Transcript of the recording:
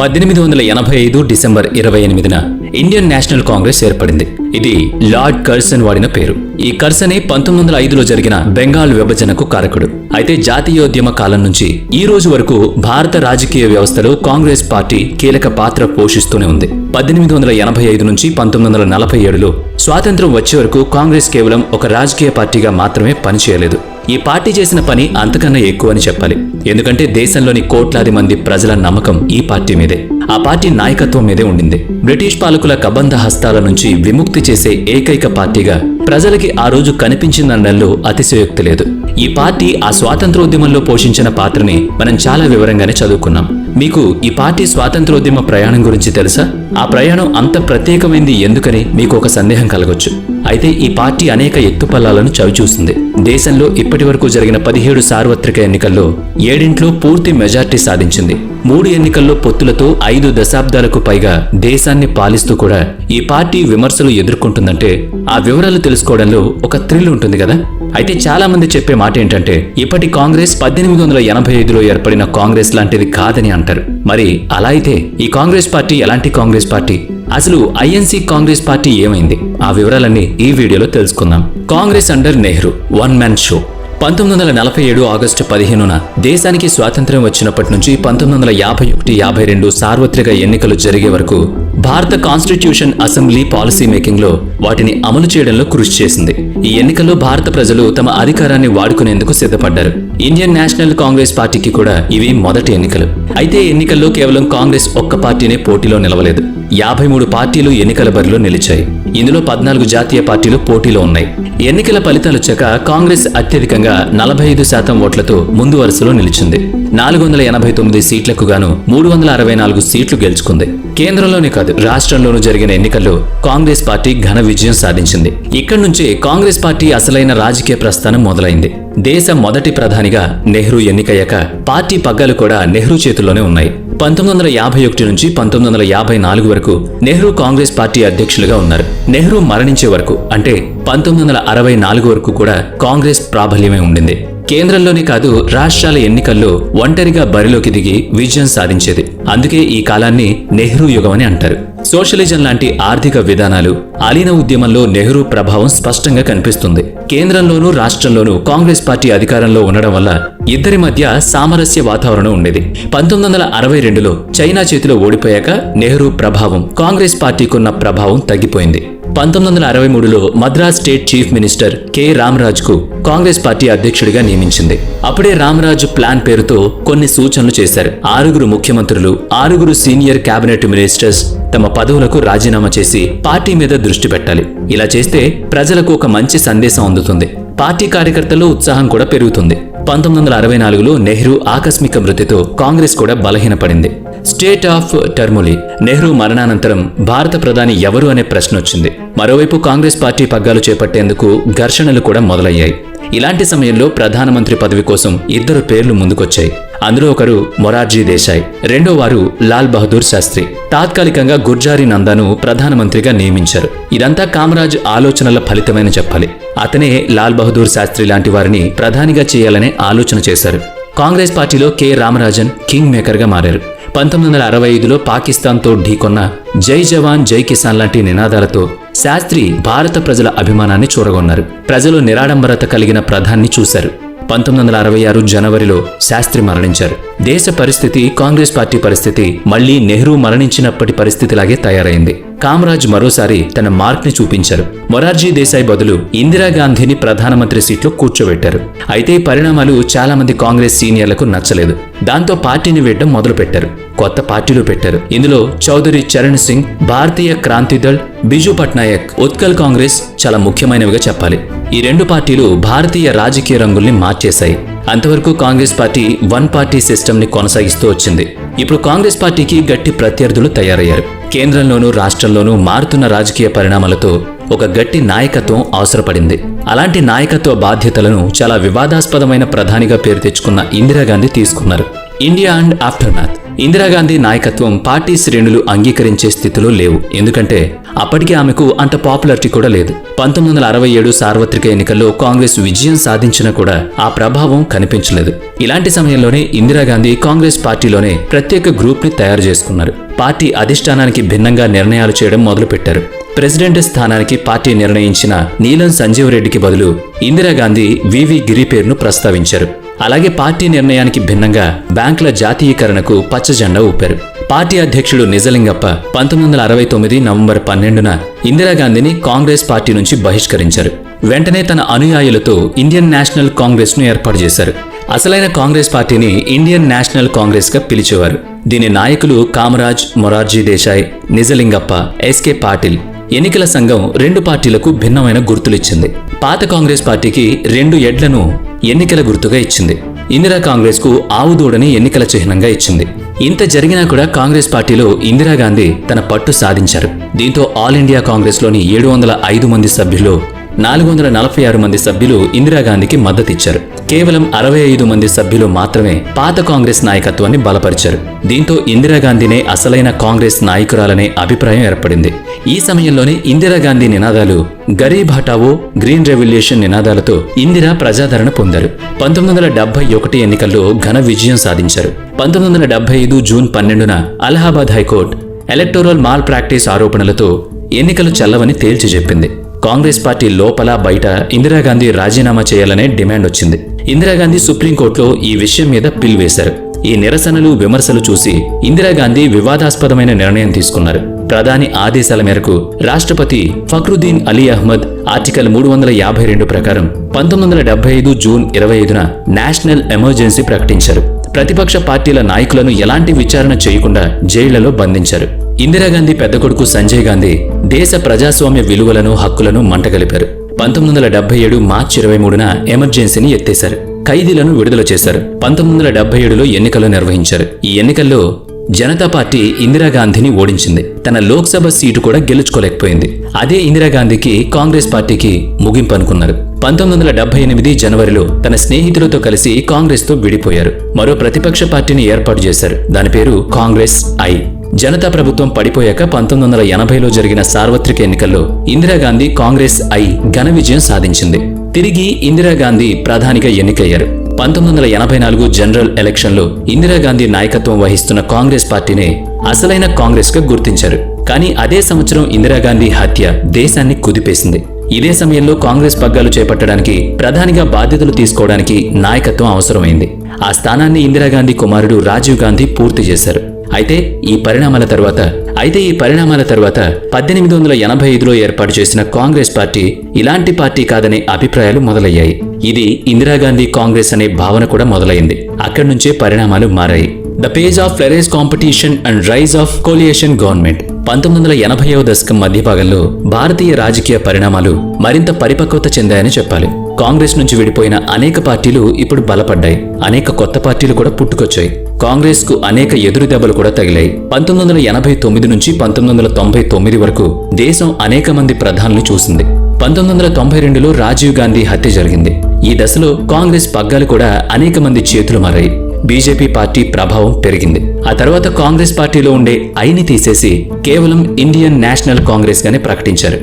పద్దెనిమిది వందల ఎనభై ఐదు డిసెంబర్ ఇరవై ఎనిమిదిన ఇండియన్ నేషనల్ కాంగ్రెస్ ఏర్పడింది. ఇది లార్డ్ కర్సన్ వాడిన పేరు. ఈ కర్సనే పంతొమ్మిది వందల ఐదులో జరిగిన బెంగాల్ విభజనకు కారకుడు. అయితే జాతీయోద్యమ కాలం నుంచి ఈ రోజు వరకు భారత రాజకీయ వ్యవస్థలో కాంగ్రెస్ పార్టీ కీలక పాత్ర పోషిస్తూనే ఉంది. పద్దెనిమిది వందల ఎనభై ఐదు నుంచి పంతొమ్మిది వందల నలభై ఏడులో స్వాతంత్రం వచ్చే వరకు కాంగ్రెస్ కేవలం ఒక రాజకీయ పార్టీగా మాత్రమే పనిచేయలేదు. ఈ పార్టీ చేసిన పని అంతకన్నా ఎక్కువ అని చెప్పాలి. ఎందుకంటే దేశంలోని కోట్లాది మంది ప్రజల నమ్మకం ఈ పార్టీ మీదే. ఆ పార్టీ నాయకత్వం మీదే ఉండింది. బ్రిటిష్ పాలకుల కబంధ హస్తాల నుంచి విముక్తి చేసే ఏకైక పార్టీగా ప్రజలకి ఆ రోజు కనిపించిందనడంలో అతిశయోక్తి లేదు. ఈ పార్టీ ఆ స్వాతంత్రోద్యమంలో పోషించిన పాత్రని మనం చాలా వివరంగానే చదువుకున్నాం. మీకు ఈ పార్టీ స్వాతంత్రోద్యమ ప్రయాణం గురించి తెలుసా? ఆ ప్రయాణం అంత ప్రత్యేకమైంది ఎందుకని మీకు ఒక సందేహం కలగొచ్చు. అయితే ఈ పార్టీ అనేక ఎత్తుపల్లాలను చవిచూసింది. దేశంలో ఇప్పటి వరకు జరిగిన పదిహేడు సార్వత్రిక ఎన్నికల్లో ఏడింట్లో పూర్తి మెజార్టీ సాధించింది. మూడు ఎన్నికల్లో పొత్తులతో ఐదు దశాబ్దాలకు పైగా దేశాన్ని పాలిస్తూ కూడా ఈ పార్టీ విమర్శలు ఎదుర్కొంటుందంటే ఆ వివరాలు తెలుసుకోవడంలో ఒక థ్రిల్ ఉంటుంది కదా. అయితే చాలా మంది చెప్పే మాట ఏంటంటే ఇప్పటి కాంగ్రెస్ పద్దెనిమిది వందల ఎనభై ఐదులో ఏర్పడిన కాంగ్రెస్ లాంటిది కాదని అంటారు. మరి అలా అయితే ఈ కాంగ్రెస్ పార్టీ ఎలాంటి కాంగ్రెస్ పార్టీ. అసలు ఐఎన్సీ కాంగ్రెస్ పార్టీ ఏమైంది? ఆ వివరాలన్నీ ఈ వీడియోలో తెలుసుకుందాం. Congress under Nehru one man show. పంతొమ్మిది వందల నలభై ఏడు ఆగస్టు పదిహేనున దేశానికి స్వాతంత్ర్యం వచ్చినప్పటి నుంచి పంతొమ్మిది వందల యాభై ఒకటి యాభై రెండు సార్వత్రిక ఎన్నికలు జరిగే వరకు భారత కాన్స్టిట్యూషన్ అసెంబ్లీ పాలసీ మేకింగ్లో వాటిని అమలు చేయడంలో కృషి చేసింది. ఈ ఎన్నికల్లో భారత ప్రజలు తమ అధికారాన్ని వాడుకునేందుకు సిద్ధపడ్డారు. ఇండియన్ నేషనల్ కాంగ్రెస్ పార్టీకి కూడా ఇవి మొదటి ఎన్నికలు. అయితే ఎన్నికల్లో కేవలం కాంగ్రెస్ ఒక్క పార్టీనే పోటీలో నిలవలేదు. యాభై మూడు పార్టీలు ఎన్నికల బరిలో నిలిచాయి. ఇందులో పద్నాలుగు జాతీయ పార్టీలు పోటీలో ఉన్నాయి. ఎన్నికల ఫలితాలు వచ్చాక కాంగ్రెస్ అత్యధికంగా నలభై ఐదు శాతం ఓట్లతో ముందు వరుసలో నిలిచింది. నాలుగు వందల ఎనభై తొమ్మిది సీట్లకు గాను మూడు వందల అరవై నాలుగు సీట్లు గెలుచుకుంది. కేంద్రంలోనే కాదు రాష్ట్రంలోనూ జరిగిన ఎన్నికల్లో కాంగ్రెస్ పార్టీ ఘన విజయం సాధించింది. ఇక్కడి నుంచే కాంగ్రెస్ పార్టీ అసలైన రాజకీయ ప్రస్థానం మొదలైంది. దేశ మొదటి ప్రధానిగా నెహ్రూ ఎన్నికయ్యాక పార్టీ పగ్గాలు కూడా నెహ్రూ చేతుల్లోనే ఉన్నాయి. పంతొమ్మిది వందల యాభై ఒకటి నుంచి పంతొమ్మిది వందల యాభై నాలుగు వరకు నెహ్రూ కాంగ్రెస్ పార్టీ అధ్యక్షులుగా ఉన్నారు. నెహ్రూ మరణించే వరకు అంటే పంతొమ్మిది వందల అరవై నాలుగు వరకు కూడా కాంగ్రెస్ ప్రాబల్యమే ఉండింది. కేంద్రంలోనే కాదు రాష్ట్రాల ఎన్నికల్లో ఒంటరిగా బరిలోకి దిగి విజయం సాధించేది. అందుకే ఈ కాలాన్ని నెహ్రూ యుగం అని అంటారు. సోషలిజం లాంటి ఆర్థిక విధానాలు అలీన ఉద్యమంలో నెహ్రూ ప్రభావం స్పష్టంగా కనిపిస్తుంది. కేంద్రంలోనూ రాష్ట్రంలోనూ కాంగ్రెస్ పార్టీ అధికారంలో ఉండడం వల్ల ఇద్దరి మధ్య సామరస్య వాతావరణం ఉండేది. పంతొమ్మిది వందల అరవై రెండులో చైనా చేతిలో ఓడిపోయాక నెహ్రూ ప్రభావం కాంగ్రెస్ పార్టీకున్న ప్రభావం తగ్గిపోయింది. పంతొమ్మిది వందల అరవై మూడులో Madras state chief minister K. రామరాజ్కు Congress party అధ్యక్షుడిగా నియమించింది. అప్పుడే రామరాజు ప్లాన్ పేరుతో కొన్ని సూచనలు చేశారు. ఆరుగురు ముఖ్యమంత్రులు ఆరుగురు సీనియర్ కేబినెట్ మినిస్టర్స్ తమ పదవులకు రాజీనామా చేసి పార్టీ మీద దృష్టి పెట్టాలి. ఇలా చేస్తే ప్రజలకు ఒక మంచి సందేశం అందుతుంది. పార్టీ కార్యకర్తల్లో ఉత్సాహం కూడా పెరుగుతుంది. పంతొమ్మిది వందల అరవై నాలుగులో నెహ్రూ ఆకస్మిక మృతితో కాంగ్రెస్ కూడా బలహీనపడింది. స్టేట్ ఆఫ్ టర్ములి నెహ్రూ మరణానంతరం భారత ప్రధాని ఎవరు అనే ప్రశ్న వచ్చింది మరోవైపు కాంగ్రెస్ పార్టీ పగ్గాలు చేపట్టేందుకు ఘర్షణలు కూడా మొదలయ్యాయి. ఇలాంటి సమయంలో ప్రధానమంత్రి పదవి కోసం ఇద్దరు పేర్లు ముందుకొచ్చాయి. అందులో ఒకరు మొరార్జీ దేశాయ్ రెండో వారు లాల్ బహదూర్ శాస్త్రి. తాత్కాలికంగా గుర్జారీ నందాను ప్రధానమంత్రిగా నియమించారు. ఇదంతా కామరాజ్ ఆలోచనల ఫలితమైన చెప్పాలి. అతనే లాల్ బహదూర్ శాస్త్రి లాంటి వారిని ప్రధానిగా చేయాలనే ఆలోచన చేశారు. కాంగ్రెస్ పార్టీలో కె. రామరాజన్ కింగ్ మేకర్గా మారారు. పంతొమ్మిది వందల అరవై ఐదులో పాకిస్తాన్తో ఢీకొన్న జై జవాన్ జై కిసాన్ లాంటి నినాదాలతో శాస్త్రి భారత ప్రజల అభిమానాన్ని చూరగొన్నారు. ప్రజలు నిరాడంబరత కలిగిన ప్రధాన్ని చూశారు. పంతొమ్మిది వందల అరవై ఆరు జనవరిలో శాస్త్రి మరణించారు. దేశ పరిస్థితి కాంగ్రెస్ పార్టీ పరిస్థితి మళ్ళీ నెహ్రూ మరణించినప్పటి పరిస్థితిలాగే తయారైంది. కామరాజ్ మరోసారి తన మార్క్ని చూపించారు. మొరార్జీ దేశాయ్ బదులు ఇందిరాగాంధీని ప్రధానమంత్రి సీట్లో కూర్చోబెట్టారు. అయితే పరిణామాలు చాలా మంది కాంగ్రెస్ సీనియర్లకు నచ్చలేదు. దాంతో పార్టీని వేయడం మొదలుపెట్టారు. కొత్త పార్టీలు పెట్టారు. ఇందులో చౌదరి చరణ్ సింగ్ భారతీయ క్రాంతి దళ్ బిజు పట్నాయక్ ఉత్కల్ కాంగ్రెస్ చాలా ముఖ్యమైనవిగా చెప్పాలి. ఈ రెండు పార్టీలు భారతీయ రాజకీయ రంగుల్ని మార్చేశాయి. అంతవరకు కాంగ్రెస్ పార్టీ వన్ పార్టీ సిస్టమ్ని కొనసాగిస్తూ వచ్చింది. ఇప్పుడు కాంగ్రెస్ పార్టీకి గట్టి ప్రత్యర్థులు తయారయ్యారు. కేంద్రంలోనూ రాష్ట్రంలోనూ మారుతున్న రాజకీయ పరిణామాలతో ఒక గట్టి నాయకత్వం అవసరపడింది. అలాంటి నాయకత్వ బాధ్యతలను చాలా వివాదాస్పదమైన ప్రధానిగా పేరు తెచ్చుకున్న ఇందిరాగాంధీ తీసుకున్నారు. ఇండియా అండ్ ఆఫ్టర్ ఇందిరాగాంధీ నాయకత్వం పార్టీ శ్రేణులు అంగీకరించే స్థితిలో లేవు. ఎందుకంటే అప్పటికే ఆమెకు అంత పాపులారిటీ కూడా లేదు. పంతొమ్మిది వందల అరవై ఏడు సార్వత్రిక ఎన్నికల్లో కాంగ్రెస్ విజయం సాధించినా కూడా ఆ ప్రభావం కనిపించలేదు. ఇలాంటి సమయంలోనే ఇందిరాగాంధీ కాంగ్రెస్ పార్టీలోనే ప్రత్యేక గ్రూప్ని తయారు చేసుకున్నారు. పార్టీ అధిష్టానానికి భిన్నంగా నిర్ణయాలు చేయడం మొదలుపెట్టారు. ప్రెసిడెంట్ స్థానానికి పార్టీ నిర్ణయించిన నీలం సంజీవ్ రెడ్డికి బదులు ఇందిరాగాంధీ వివి గిరి పేరును ప్రస్తావించారు. అలాగే పార్టీ నిర్ణయానికి భిన్నంగా బ్యాంకుల జాతీయకరణకు పచ్చజెండా ఊపారు. పార్టీ అధ్యక్షుడు నిజలింగప్ప పంతొమ్మిది వందల అరవై తొమ్మిది నవంబర్ పన్నెండున ఇందిరాగాంధీని కాంగ్రెస్ పార్టీ నుంచి బహిష్కరించారు. వెంటనే తన అనుయాయులతో ఇండియన్ నేషనల్ కాంగ్రెస్ను ఏర్పాటు చేశారు. అసలైన కాంగ్రెస్ పార్టీని ఇండియన్ నేషనల్ కాంగ్రెస్గా పిలిచేవారు. దీని నాయకులు కామరాజ్ మొరార్జీ దేశాయ్ నిజలింగప్ప ఎస్కే పాటిల్. ఎన్నికల సంఘం రెండు పార్టీలకు భిన్నమైన గుర్తులిచ్చింది. పాత కాంగ్రెస్ పార్టీకి రెండు ఎడ్లను ఎన్నికల గుర్తుగా ఇచ్చింది. ఇందిరా కాంగ్రెస్కు ఆవు దూడని ఎన్నికల చిహ్నంగా ఇచ్చింది. ఇంత జరిగినా కూడా కాంగ్రెస్ పార్టీలో ఇందిరాగాంధీ తన పట్టు సాధించారు. దీంతో ఆల్ ఇండియా కాంగ్రెస్లోని ఏడు వందల ఐదు మంది సభ్యులు నాలుగు వందల నలభై ఆరు మంది సభ్యులు ఇందిరాగాంధీకి మద్దతిచ్చారు. కేవలం అరవై ఐదు మంది సభ్యులు మాత్రమే పాత కాంగ్రెస్ నాయకత్వాన్ని బలపరిచారు. దీంతో ఇందిరాగాంధీనే అసలైన కాంగ్రెస్ నాయకురాలనే అభిప్రాయం ఏర్పడింది. ఈ సమయంలోనే ఇందిరాగాంధీ నినాదాలు గరీబ్ హటావో గ్రీన్ రెవల్యూషన్ నినాదాలతో ఇందిరా ప్రజాదరణ పొందారు. పంతొమ్మిది వందల డెబ్బై ఒకటి ఎన్నికల్లో ఘన విజయం సాధించారు. పంతొమ్మిది వందల డెబ్బై ఐదు జూన్ పన్నెండున Allahabad high court electoral malpractice ఆరోపణలతో ఎన్నికలు చల్లవని తేల్చి చెప్పింది. కాంగ్రెస్ పార్టీ లోపల బయట ఇందిరాగాంధీ రాజీనామా చేయాలనే డిమాండ్ వచ్చింది. ఇందిరాగాంధీ సుప్రీంకోర్టులో ఈ విషయం మీద పిల్ వేశారు. ఈ నిరసనలు విమర్శలు చూసి ఇందిరాగాంధీ వివాదాస్పదమైన నిర్ణయం తీసుకున్నారు. ప్రధాని ఆదేశాల మేరకు రాష్ట్రపతి ఫక్రుద్దీన్ అలీ అహ్మద్ ఆర్టికల్ మూడు వందల యాభై రెండు ప్రకారం పంతొమ్మిది వందల డెబ్బై ఐదు జూన్ ఇరవై ఐదున నేషనల్ ఎమర్జెన్సీ ప్రకటించారు. ప్రతిపక్ష పార్టీల నాయకులను ఎలాంటి విచారణ చేయకుండా జైళ్ళలో బంధించారు. ఇందిరాగాంధీ పెద్ద కొడుకు సంజయ్ గాంధీ దేశ ప్రజాస్వామ్య విలువలను హక్కులను మంటగలిపారు. పంతొమ్మిది వందల డెబ్బై ఏడు మార్చి ఇరవై మూడున ఎమర్జెన్సీని ఎత్తేశారు. ఖైదీలను విడుదల చేశారు. పంతొమ్మిది వందల డెబ్బై ఏడులో ఎన్నికలు నిర్వహించారు. ఈ ఎన్నికల్లో జనతా పార్టీ ఇందిరాగాంధీని ఓడించింది. తన లోక్సభ సీటు కూడా గెలుచుకోలేకపోయింది. అదే ఇందిరాగాంధీకి కాంగ్రెస్ పార్టీకి ముగింపు అనుకున్నారు. పంతొమ్మిది వందల డెబ్బై ఎనిమిది జనవరిలో తన స్నేహితులతో కలిసి కాంగ్రెస్తో విడిపోయారు. మరో ప్రతిపక్ష పార్టీని ఏర్పాటు చేశారు. దాని పేరు కాంగ్రెస్ ఐ. జనతా ప్రభుత్వం పడిపోయాక పంతొమ్మిది వందల ఎనభైలో జరిగిన సార్వత్రిక ఎన్నికల్లో ఇందిరాగాంధీ కాంగ్రెస్ ఐ ఘన విజయం సాధించింది. తిరిగి ఇందిరాగాంధీ ప్రధానిగా ఎన్నికయ్యారు. పంతొమ్మిది వందల ఎనభై నాలుగు జనరల్ ఎలక్షన్లో ఇందిరాగాంధీ నాయకత్వం వహిస్తున్న కాంగ్రెస్ పార్టీనే అసలైన కాంగ్రెస్గా గుర్తించారు. కానీ అదే సంవత్సరం ఇందిరాగాంధీ హత్య దేశాన్ని కుదిపేసింది. ఇదే సమయంలో కాంగ్రెస్ పగ్గాలు చేపట్టడానికి ప్రధానిగా బాధ్యతలు తీసుకోవడానికి నాయకత్వం అవసరమైంది. ఆ స్థానాన్ని ఇందిరాగాంధీ కుమారుడు రాజీవ్ గాంధీ పూర్తి చేశారు. అయితే ఈ పరిణామాల తర్వాత అయితే ఈ పరిణామాల తర్వాత పద్దెనిమిది వందల ఎనభై ఐదులో ఏర్పాటు చేసిన కాంగ్రెస్ పార్టీ ఇలాంటి పార్టీ కాదనే అభిప్రాయాలు మొదలయ్యాయి. ఇది ఇందిరాగాంధీ కాంగ్రెస్ అనే భావన కూడా మొదలైంది. అక్కడి నుంచే పరిణామాలు మారాయి. The phase of plural competition and rise of coalition government పంతొమ్మిది వందల ఎనభైవ దశకం మధ్యభాగంలో భారతీయ రాజకీయ పరిణామాలు మరింత పరిపక్వత చెందాయని చెప్పాలి. కాంగ్రెస్ నుంచి విడిపోయిన అనేక పార్టీలు ఇప్పుడు బలపడ్డాయి. అనేక కొత్త పార్టీలు కూడా పుట్టుకొచ్చాయి. కాంగ్రెస్కు అనేక ఎదురు దెబ్బలు కూడా తగిలాయి. పంతొమ్మిది వందల ఎనభై తొమ్మిది నుంచి పంతొమ్మిది వందల తొంభై తొమ్మిది వరకు దేశం అనేక మంది ప్రధానులు చూసింది. పంతొమ్మిది వందల తొంభై రెండులో రాజీవ్ గాంధీ హత్య జరిగింది. ఈ దశలో కాంగ్రెస్ పగ్గాలు కూడా అనేక మంది చేతులు మారాయి. బీజేపీ పార్టీ ప్రభావం పెరిగింది. ఆ తర్వాత కాంగ్రెస్ పార్టీలో ఉండే ఐని తీసేసి కేవలం ఇండియన్ నేషనల్ కాంగ్రెస్ గానే ప్రకటించారు.